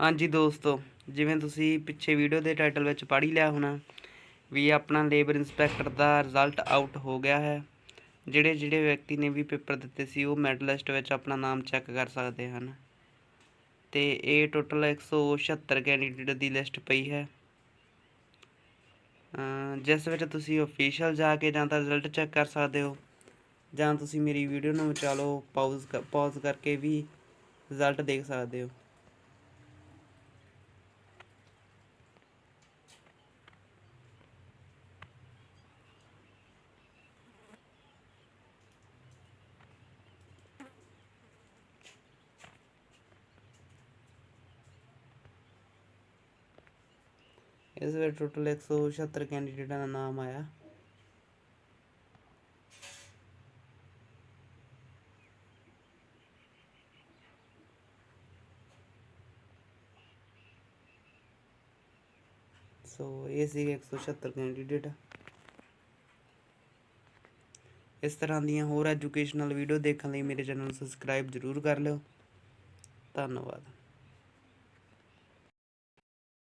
ਹਾਂਜੀ ਦੋਸਤੋ, ਜਿਵੇਂ ਤੁਸੀਂ ਪਿੱਛੇ ਵੀਡੀਓ ਦੇ ਟਾਈਟਲ ਵਿੱਚ ਪੜ੍ਹ ਹੀ ਲਿਆ ਹੋਣਾ, ਵੀ ਆਪਣਾ ਲੇਬਰ ਇੰਸਪੈਕਟਰ ਦਾ ਰਿਜ਼ਲਟ ਆਊਟ ਹੋ ਗਿਆ ਹੈ। ਜਿਹੜੇ ਜਿਹੜੇ ਵਿਅਕਤੀ ਨੇ ਵੀ ਪੇਪਰ ਦਿੱਤੇ ਸੀ, ਉਹ ਮੈਡਲ ਲਿਸਟ ਵਿੱਚ ਆਪਣਾ ਨਾਮ ਚੈੱਕ ਕਰ ਸਕਦੇ ਹਨ। ਤੇ ਇਹ ਟੋਟਲ 176 ਕੈਂਡੀਡੇਟ ਦੀ ਲਿਸਟ ਪਈ ਹੈ। ਜਿਸ ਵਿੱਚ ਤੁਸੀਂ ਅਫੀਸ਼ੀਅਲ ਜਾ ਕੇ ਜਾਂ ਤਾਂ ਰਿਜ਼ਲਟ ਚੈੱਕ ਕਰ ਸਕਦੇ ਹੋ, ਜਾਂ ਤੁਸੀਂ ਮੇਰੀ ਵੀਡੀਓ ਨੂੰ ਵਿਚਾ ਲਓ ਪਾਊਜ਼ ਪਾਜ਼ ਕਰਕੇ ਵੀ ਰਿਜ਼ਲਟ ਦੇਖ ਸਕਦੇ ਹੋ। ਇਸ ਵਿੱਚ ਟੋਟਲ 176 ਕੈਂਡੀਡੇਟਾਂ ਦਾ ਨਾਮ ਆਇਆ। ਸੋ ਇਹ ਸੀ 176 ਕੈਂਡੀਡੇਟ ਇਸ ਤਰ੍ਹਾਂ ਦੀਆਂ ਹੋਰ ਐਜੂਕੇਸ਼ਨਲ ਵੀਡੀਓ ਦੇਖਣ ਲਈ ਮੇਰੇ ਚੈਨਲ ਨੂੰ ਸਬਸਕ੍ਰਾਈਬ ਜ਼ਰੂਰ ਕਰ ਲਿਓ। ਧੰਨਵਾਦ।